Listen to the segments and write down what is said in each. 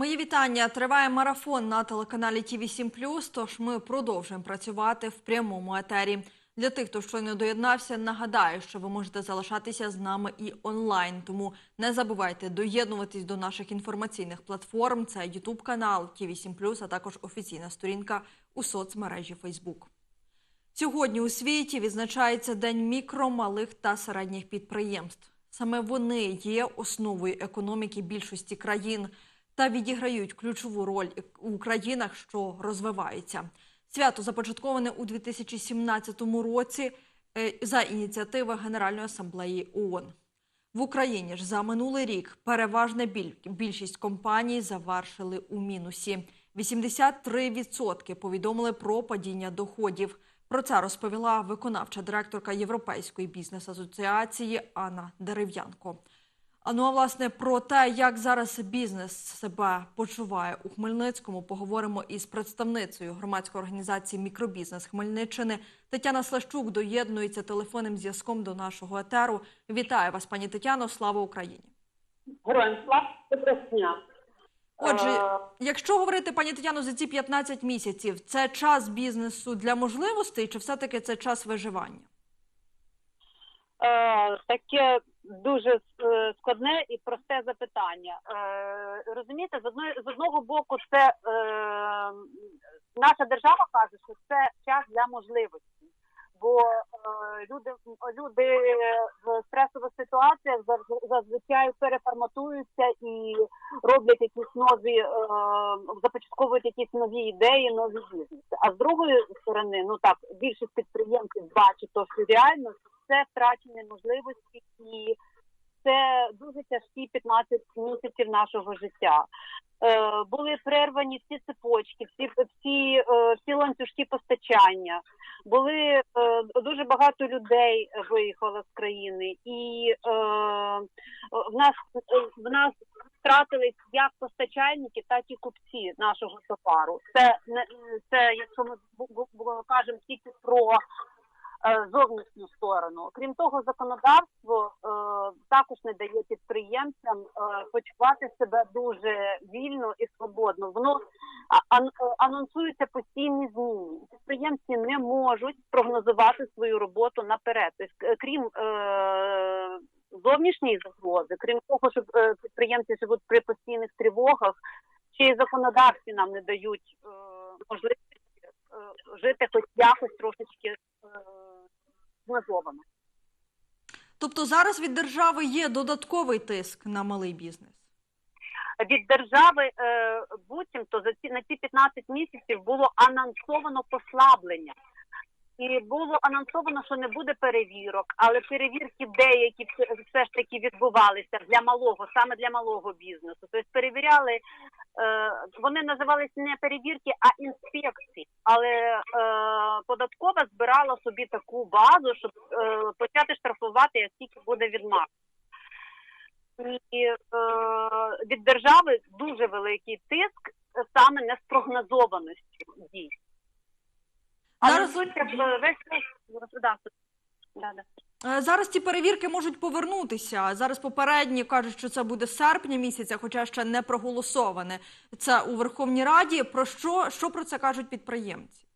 Мої вітання. Триває марафон на телеканалі ТІВІ 7 Тож ми продовжуємо працювати в прямому етері. Для тих, хто щойно доєднався, нагадаю, що ви можете залишатися з нами і онлайн. Тому не забувайте доєднуватись до наших інформаційних платформ. Це YouTube канал ТІВІ 7 а також офіційна сторінка у соцмережі Facebook. Сьогодні у світі відзначається День мікро, малих та середніх підприємств. Саме вони є основою економіки більшості країн та відіграють ключову роль у країнах, що розвиваються. Свято започатковане у 2017 році е, за ініціативи Генеральної асамблеї ООН. В Україні ж за минулий рік переважна більшість компаній завершили у мінусі. 83% повідомили про падіння доходів. Про це розповіла виконавча директорка Європейської бізнес-асоціації Анна Дерев'янко. Ну а власне про те, як зараз бізнес себе почуває у Хмельницькому, поговоримо із представницею громадської організації Мікробізнес Хмельниччини. Тетяна Слащук доєднується телефонним зв'язком до нашого етеру. Вітаю вас, пані Тетяно. Слава Україні! Героям слава доброго. Отже, Е, якщо говорити, пані Тетяно, за ці 15 місяців, це час бізнесу для можливостей, чи все-таки це час виживання? е, таке дуже е, складне і просте запитання. Е, розумієте, з одної з одного боку, це е, наша держава каже, що це час для можливості. Бо е, люди, люди в стресових ситуаціях зазвичай переформатуються і роблять якісь нові, е, започатковують якісь нові ідеї, нові бізнеси. А з другої сторони, ну так, більшість підприємців бачить то, що реально це втрачені можливості і це дуже тяжкі 15 місяців нашого життя. Е, були перервані всі цепочки, всі всі, е, всі ланцюжки постачання. Були е, дуже багато людей виїхало з країни, і е, в нас в нас втратились як постачальники, так і купці нашого товару. Це не це, якщо ми кажемо тільки про зовнішню сторону. Крім того, законодавство е, також не дає підприємцям е, почувати себе дуже вільно і свободно. Воно е, анонсуються постійні зміни. Підприємці не можуть прогнозувати свою роботу наперед. Тобто, е, крім е, зовнішньої загрози, крім того, що е, підприємці живуть при постійних тривогах, ще й законодавці нам не дають е, можливості е, жити хоч якось трошечки змежовано. Тобто зараз від держави є додатковий тиск на малий бізнес. Від держави е, буцімто за ці на ці 15 місяців було анонсовано послаблення. І було анонсовано, що не буде перевірок, але перевірки деякі все, ж таки відбувалися для малого, саме для малого бізнесу. Тобто перевіряли, е, вони називались не перевірки, а інспекції. Але е, податкова збирала собі таку базу, щоб е, почати штрафувати, як тільки буде відмах. І від держави дуже великий тиск саме неспрогнозованістю дій. Але Зараз- суть, як, е, весь весь. Да, да. Е, Зараз ці перевірки можуть повернутися. Зараз попередні кажуть, що це буде серпня місяця, хоча ще не проголосоване. Це у Верховній Раді. Про що, що про це кажуть підприємці?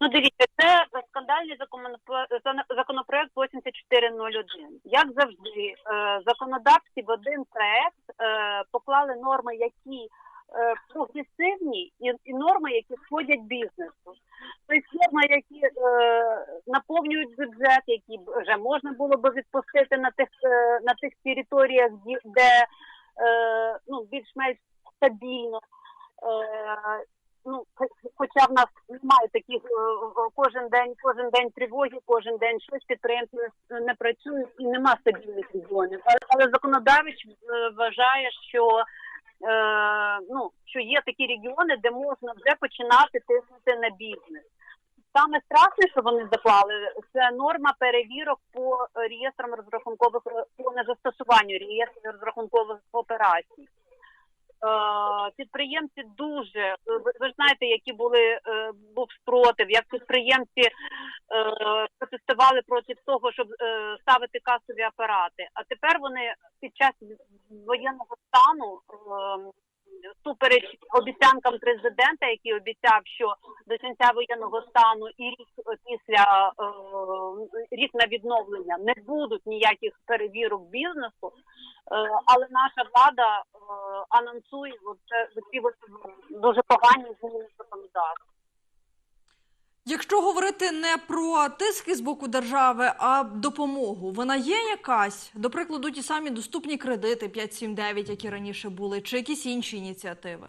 Ну, дивіться, це скандальний законопроект, законопроект 8401. Як завжди, е, законодавці в один проект е, поклали норми, які прогресивні, і, і норми, які входять бізнесу. Тобто норми, які е, наповнюють бюджет, які вже можна було би відпустити на тих е, на тих територіях, де е, ну більш-менш стабільно. Е, ну, хоча в нас немає таких е, е, кожен день, кожен день тривоги, кожен день щось підприємці не- не працюють і нема стабільних регіонів. Але, але законодавець е, вважає, що е, ну що є такі регіони, де можна вже починати тиснути на бізнес. Саме страшне, що вони заклали, це норма перевірок по реєстрам розрахункових по незастосуванню реєстрів розрахункових операцій. Е, підприємці дуже ви, ж знаєте, які були е, був спротив, як підприємці е, протестували проти того, щоб ставити касові апарати. А тепер вони під час воєнного стану е, ту всупереч обіцянкам президента, який обіцяв, що до кінця воєнного стану і рік після е, рік на відновлення не будуть ніяких перевірок бізнесу. Е, але наша влада е, анонсує ці дуже погані зміни законодавства. Якщо говорити не про тиски з боку держави, а допомогу, вона є якась? До прикладу, ті самі доступні кредити 579, які раніше були, чи якісь інші ініціативи?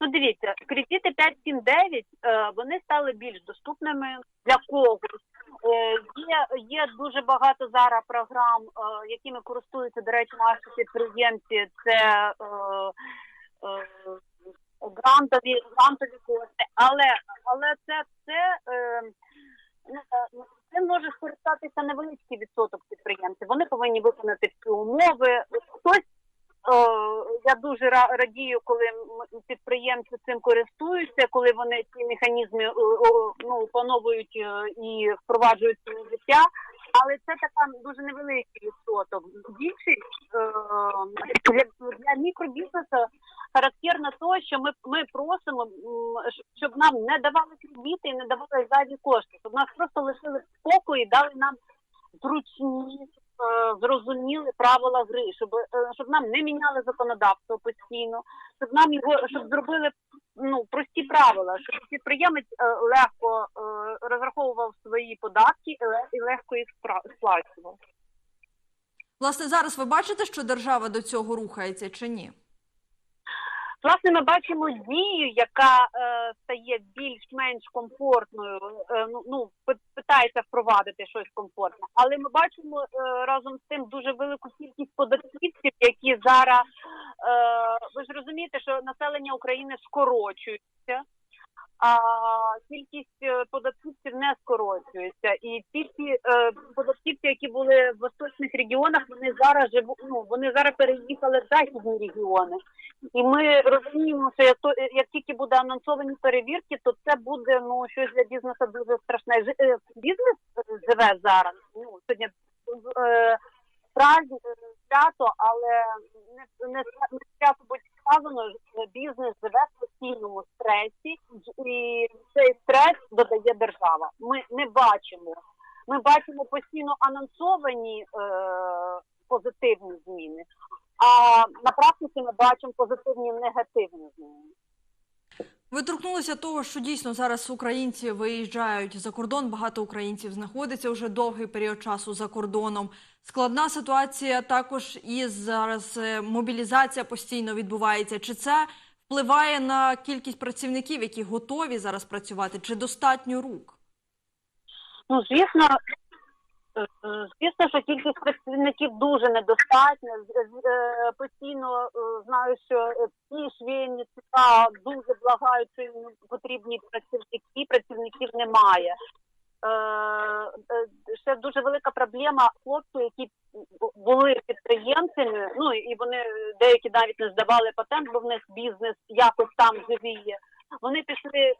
Ну, дивіться, кредити 579, е, вони стали більш доступними для когось. Е, Є, є дуже багато зараз програм, е, якими користуються, до речі, наші підприємці. Це грантові, грантові кошти. Але, але це, це, е, е, цим може скористатися невеличкий відсоток підприємців. Вони повинні виконати всі умови. Хтось я дуже ра- радію, коли підприємці цим користуються, коли вони ці механізми ну, опановують е, і впроваджують в життя. Але це така дуже невеликий відсоток. Більшість е, для, мікробізнесу характерно то, що ми, ми просимо, щоб нам не давали кредити і не давали зайві кошти, щоб нас просто лишили в спокої, дали нам зручні зрозуміли правила гри, щоб, е, щоб нам не міняли законодавство постійно, щоб нам його щоб зробили ну прості правила, щоб підприємець е, легко е, розраховував свої податки і легко їх сплачував. Власне, зараз ви бачите, що держава до цього рухається чи ні? Власне, ми бачимо дію, яка е, стає більш-менш комфортною. Е, ну, ну питається впровадити щось комфортне, але ми бачимо е, разом з тим дуже велику кількість податківців, які зараз е, ви ж розумієте, що населення України скорочується. А кількість е, податківців не скорочується, і ті всі е, податківці, які були в восточних регіонах, вони зараз живу, ну вони зараз переїхали в західні регіони. І ми розуміємо, що як, то, як тільки буде анонсовані перевірки, то це буде ну щось для бізнесу дуже страшне. Е, Бізнес е, живе зараз. Ну сьогодні е, е, свято, але не, не свято будь сказано, що бізнес живе в постійному стресі, і цей стрес додає держава. Ми не бачимо. Ми бачимо постійно анонсовані е, позитивні зміни, а на практиці ми бачимо позитивні негативні зміни. Ви торкнулися того, що дійсно зараз українці виїжджають за кордон. Багато українців знаходиться вже довгий період часу за кордоном. Складна ситуація також і зараз е, мобілізація постійно відбувається. Чи це впливає на кількість працівників, які готові зараз працювати? Чи достатньо рук? Ну, звісно, звісно, що кількість працівників дуже недостатня. Е, Постійно е, знаю, що е, всі швейні цеха дуже благають, що їм потрібні працівники, працівників немає. Ще дуже велика проблема хлопців, які були підприємцями, ну і вони деякі навіть не здавали патент, бо в них бізнес якось там живіє. Вони пішли е,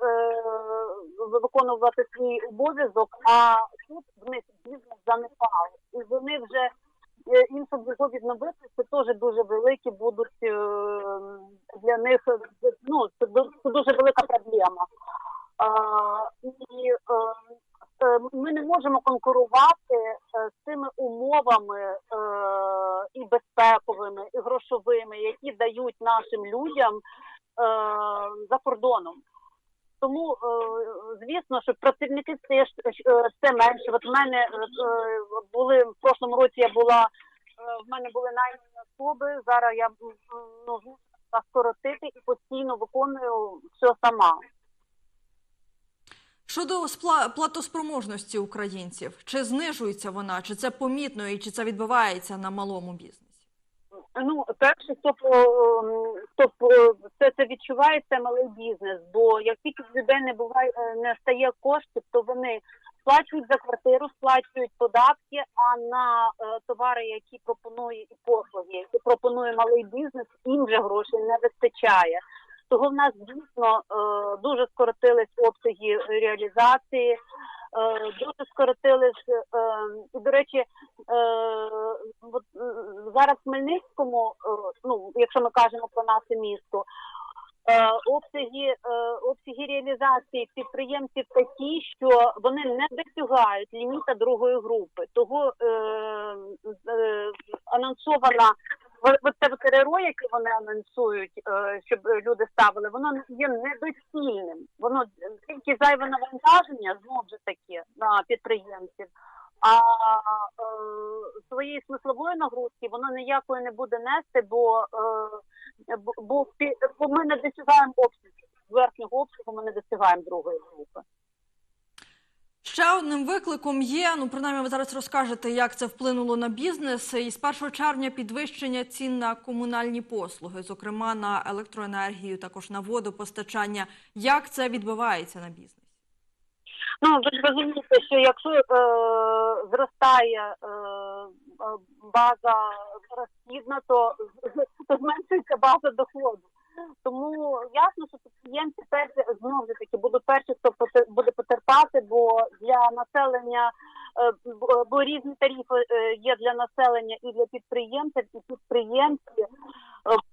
виконувати свій обов'язок, а тут в них бізнес занепав. І вони вже е, щоб його відновити, це теж дуже великі будуть е, для них ну, це, дуже велика проблема. А, і е, е, ми не можемо конкурувати е, з тими умовами е, і безпековими, і грошовими, які дають нашим людям за кордоном. Тому, е, звісно, що працівники стає ж- е, все менше. От в мене е, були в прошлому році. Я була е, в мене були наймані особи. Зараз я ну, скоротити і постійно виконую все сама. Щодо платоспроможності українців, чи знижується вона, чи це помітно і чи це відбувається на малому бізнесі? Ну, перше, хто хто це, це відчуває, це малий бізнес. Бо як тільки в людей не буває, е, не стає коштів, то вони сплачують за квартиру, сплачують податки. А на е, товари, які пропонує і послуги, які пропонує малий бізнес, їм вже грошей не вистачає. Того в нас дійсно е, дуже скоротились обсяги реалізації, дуже скоротились. Е, і, до речі, е, е, зараз в Хмельницькому, е, ну якщо ми кажемо про наше місто, е, обсяги, е, обсяги реалізації підприємців такі, що вони не досягають ліміта другої групи. Того е, е, анонсована в це ТРО, яке вони анонсують, е, щоб люди ставили, воно є недоцільним. Воно тільки зайве навантаження знову ж таки на підприємців. А е, своєї смислової нагрузки воно ніякої не буде нести, бо, е, бо, бо, ми не досягаємо обсягу. Верхнього обсягу ми не досягаємо другої групи. Ще одним викликом є, ну принаймні ви зараз розкажете, як це вплинуло на бізнес. І з 1 червня підвищення цін на комунальні послуги, зокрема на електроенергію, також на водопостачання. Як це відбувається на бізнесі? Ну, ви ж розумієте, що якщо е, зростає е, база розхідна, то, то зменшується база доходу. Тому ясно, що підприємці перші знову ж таки будуть перші, хто буде потерпати, бо для населення е, бо- різні тарифи е, є для населення і для підприємців, і підприємці е,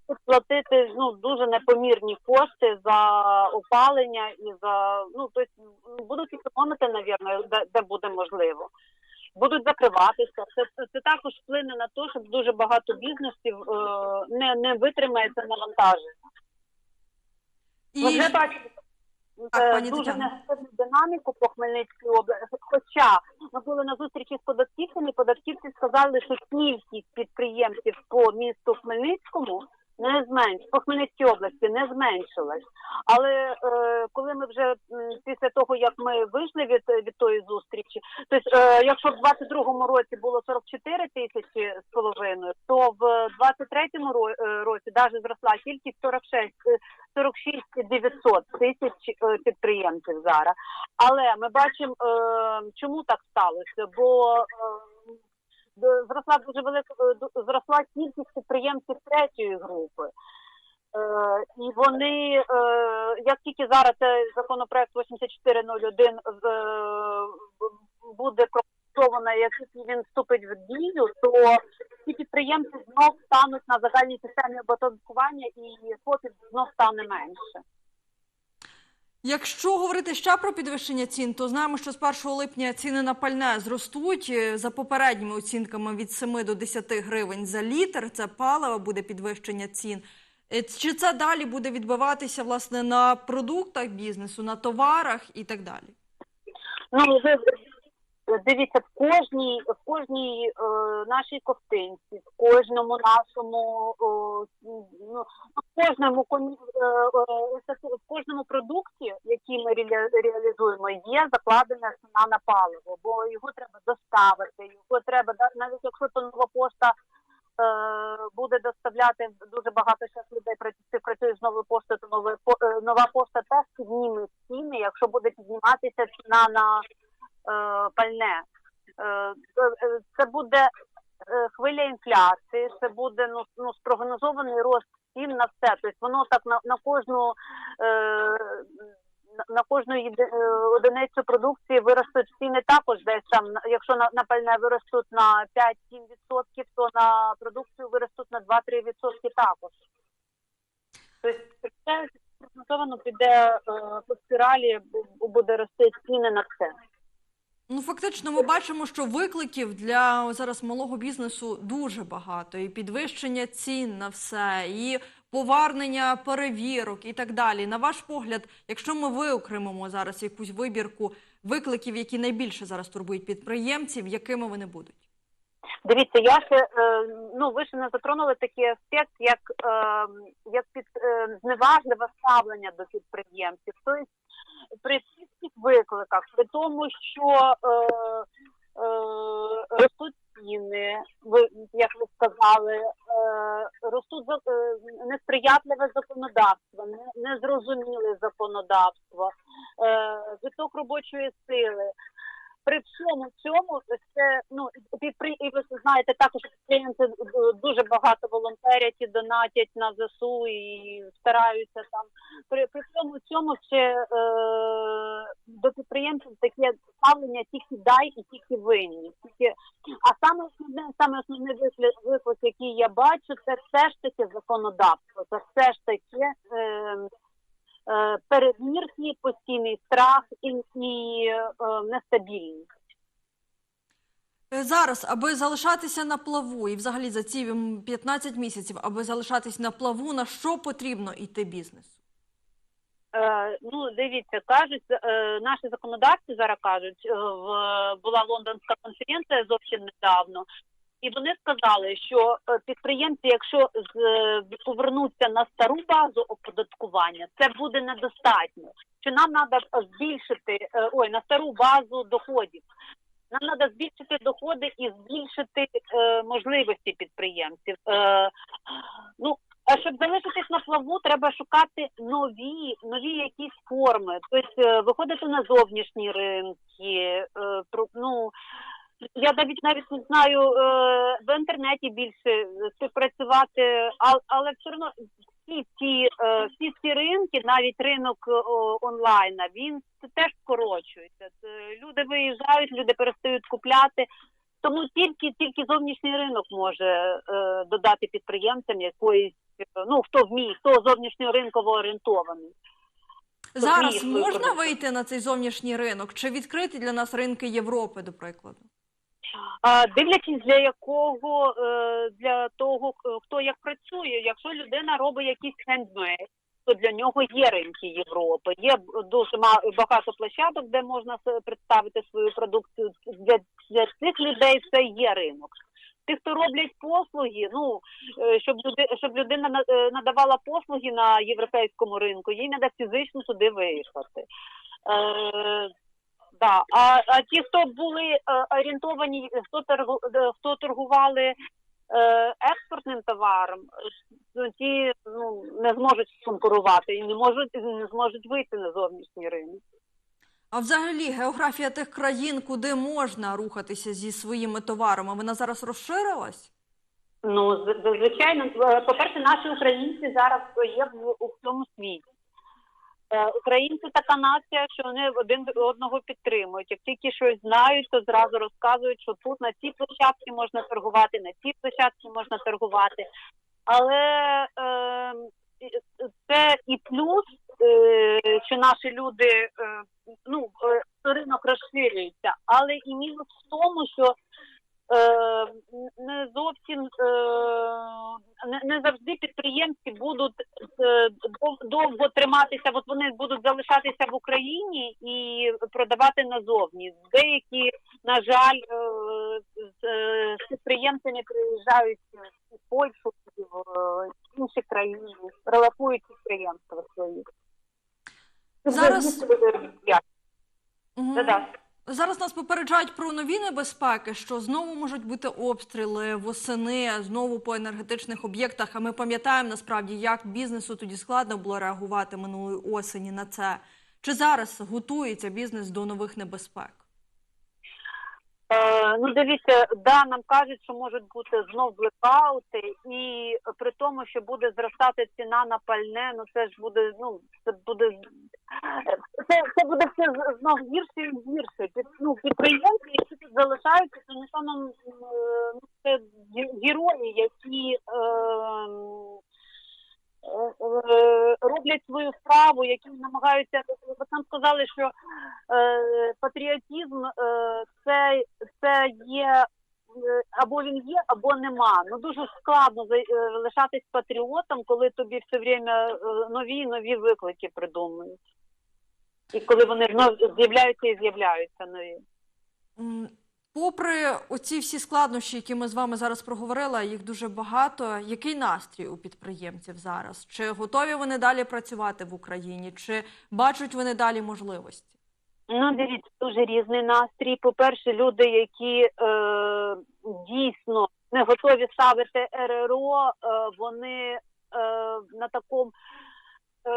будуть платити ну дуже непомірні кошти за опалення і за ну тобто будуть економити, навірно, де, де буде можливо. Будуть закриватися. Це, це, також вплине на те, щоб дуже багато бізнесів е, не, не витримає це навантаження. І вже бачите, Так, пані дуже негативну динаміку по Хмельницькій області. Хоча ми були на зустрічі з податківцями, податківці сказали, що кількість підприємців по місту Хмельницькому не зменш по Хмельницькій області не зменшилась. Але е, коли ми вже після того, як ми вийшли від, від тої зустрічі, тобто, е, якщо в 22-му році було 44 тисячі з половиною, то в 23-му ро- е, році навіть зросла кількість 46, е, 46 900 тисяч е, підприємців зараз. Але ми бачимо, е, чому так сталося, бо е, зросла дуже велика е, зросла кількість підприємців третьої групи. Е, і вони, е, як тільки зараз цей законопроект 8401 з- е, буде проголосовано, як тільки він вступить в дію, то ці підприємці знов стануть на загальній системі оподаткування і ФОПів знов стане менше. Якщо говорити ще про підвищення цін, то знаємо, що з 1 липня ціни на пальне зростуть Е, за попередніми оцінками від 7 до 10 гривень за літр. Це паливо буде підвищення цін. Е, Чи це далі буде відбиватися власне на продуктах бізнесу, на товарах і так далі? Ну, ви дивіться, в кожній, в кожній е, нашій ковтинці, в кожному нашому, ну, в кожному е, е, в кожному продукті, який ми реалі- реалізуємо, є закладена ціна на паливо, бо його треба доставити, його треба навіть якщо то нова пошта. е, Буде доставляти дуже багато зараз людей працю- співпрацює з новою поштою, то е, нова пошта теж підніме ціни, якщо буде підніматися ціна на е, пальне. Е, е, Це буде е, хвиля інфляції, це буде ну, ну спрогнозований рост цін на все. Тобто воно так на, на кожну е, на- кожну е, одиницю продукції виростуть ціни також десь там. Якщо на, на пальне виростуть на 5-7%, то на продукцію виростуть на 2-3% також. Тобто це спрогнозовано піде е, по спіралі, бу- буде рости ціни на все. Ну, фактично, ми бачимо, що викликів для зараз малого бізнесу дуже багато, і підвищення цін на все, і повернення перевірок, і так далі. На ваш погляд, якщо ми виокремимо зараз якусь вибірку викликів, які найбільше зараз турбують підприємців, якими вони будуть? Дивіться, я ще е, ну ви ще не затронули такий аспект, як, е, як під е, зневажливе ставлення до підприємців. Тобто при всіх викликах, при тому, що е, е, ростуть ціни, ви як ви сказали, е, ростуть е, несприятливе законодавство, не- незрозуміле законодавство, е, виток робочої сили. При всьому цьому це ну підпри... і ви знаєте, також підприємці е, дуже багато волонтерять і донатять на ЗСУ і стараються там. При, при всьому цьому ще е, до підприємців таке ставлення тільки дай і тільки винні. Тільки... А саме основне, саме основний виклик, який я бачу, це все ж таки законодавство. Це все ж таки. Е, перевірки, постійний страх і, і е, нестабільність. Е, Зараз, аби залишатися на плаву, і взагалі за ці м, 15 місяців, аби залишатись на плаву, на що потрібно йти бізнесу? Е, ну, дивіться, кажуть, е, наші законодавці зараз кажуть, е, в, була лондонська конференція зовсім недавно, і вони сказали, що е, підприємці, якщо е, повернуться на стару базу оподаткування, це буде недостатньо. Що нам треба збільшити е, ой, на стару базу доходів. Нам треба збільшити доходи і збільшити е, можливості підприємців. Е, ну, а щоб залишитись на плаву, треба шукати нові, нові якісь форми. Тобто виходити на зовнішні ринки. Е, ну, я навіть навіть не знаю е, в інтернеті більше співпрацювати, але все одно всі ці, е, всі ці ринки, навіть ринок е, онлайна, він теж скорочується. Люди виїжджають, люди перестають купляти. Тому тільки тільки зовнішній ринок може додати підприємцям якоїсь, ну хто вміє, хто зовнішньоринково орієнтований. Зараз можна вийти на цей зовнішній ринок? Чи відкриті для нас ринки Європи, до прикладу? Дивлячись для якого е, для того, хто як працює. Якщо людина робить якийсь хендмейд, то для нього є ринки Європи. Є дуже багато площадок, де можна представити свою продукцію. Для, для цих людей це є ринок. Ті, хто роблять послуги, ну е, щоб люди, щоб людина на- е, надавала послуги на європейському ринку, їй треба фізично туди виїхати. Да. А, а ті, хто були е, орієнтовані, хто торгу, е, хто торгували е, експортним товаром, е, ті ну, не зможуть конкурувати і не можуть не зможуть вийти на зовнішній ринок. А взагалі географія тих країн, куди можна рухатися зі своїми товарами, вона зараз розширилась? Ну, звичайно, е, по-перше, наші українці зараз є в у всьому світі. Е, Українці така нація, що вони один одного підтримують. Як тільки щось знають, то зразу розказують, що тут на цій площадці можна торгувати, на цій площадці можна торгувати. Але е, це і плюс, е, що наші люди, е, ну, е, ринок розширюється, але і мінус в тому, що не зовсім е, не, завжди підприємці будуть е, довго триматися. От вони будуть залишатися в Україні і продавати назовні. Деякі, на жаль, е, з, е, підприємцями приїжджають в Польщу, в е, інші країни, релокують підприємства свої. Зараз- Я. Да-да. Зараз нас попереджають про нові небезпеки, що знову можуть бути обстріли восени, знову по енергетичних об'єктах. А ми пам'ятаємо насправді, як бізнесу тоді складно було реагувати минулої осені на це. Чи зараз готується бізнес до нових небезпек? Е, ну, дивіться, да, нам кажуть, що можуть бути знов блекаути, і при тому, що буде зростати ціна на пальне, ну це ж буде, ну це буде це, це буде все знов гірше і гірше. Ну, підприємці, які тут залишаються, це напевно м, е, ну, це герої, які е, роблять свою справу, які намагаються. Ви нам сказали, що е, патріотизм е, це, це є. е, Або він є, або нема. Ну дуже складно е, лишатись патріотом, коли тобі все время е, нові і нові виклики придумують. І коли вони знов з'являються і з'являються нові. Попри оці всі складнощі, які ми з вами зараз проговорили, їх дуже багато. Який настрій у підприємців зараз? Чи готові вони далі працювати в Україні? Чи бачать вони далі можливості? Ну, дивіться, дуже різний настрій. По-перше, люди, які е, дійсно не готові ставити РРО, е, вони е, на такому. Е,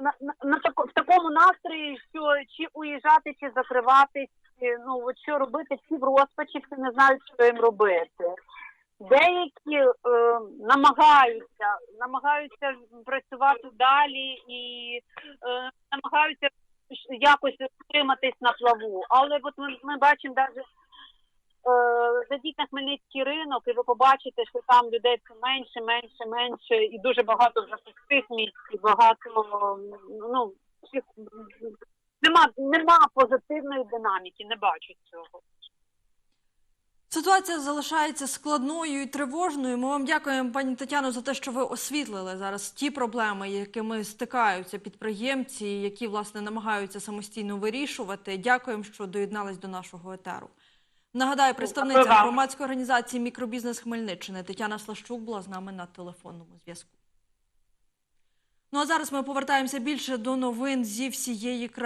на, на, на в такому настрої, що чи уїжджати, чи закриватись, ну от що робити, всі в розпачі, всі не знають, що їм робити. Деякі е, намагаються, намагаються працювати далі і е, намагаються якось утриматись на плаву. Але от ми, ми бачимо навіть е, зайдіть на Хмельницький ринок, і ви побачите, що там людей все менше, менше, менше, і дуже багато вже пустих місць, і багато ну всіх нема, нема позитивної динаміки, не бачу цього. Ситуація залишається складною і тривожною. Ми вам дякуємо, пані Тетяно, за те, що ви освітлили зараз ті проблеми, якими стикаються підприємці, які власне намагаються самостійно вирішувати. Дякуємо, що доєднались до нашого етеру. Нагадаю, представниця громадської організації Мікробізнес Хмельниччини Тетяна Слащук була з нами на телефонному зв'язку. Ну а зараз ми повертаємося більше до новин зі всієї країни.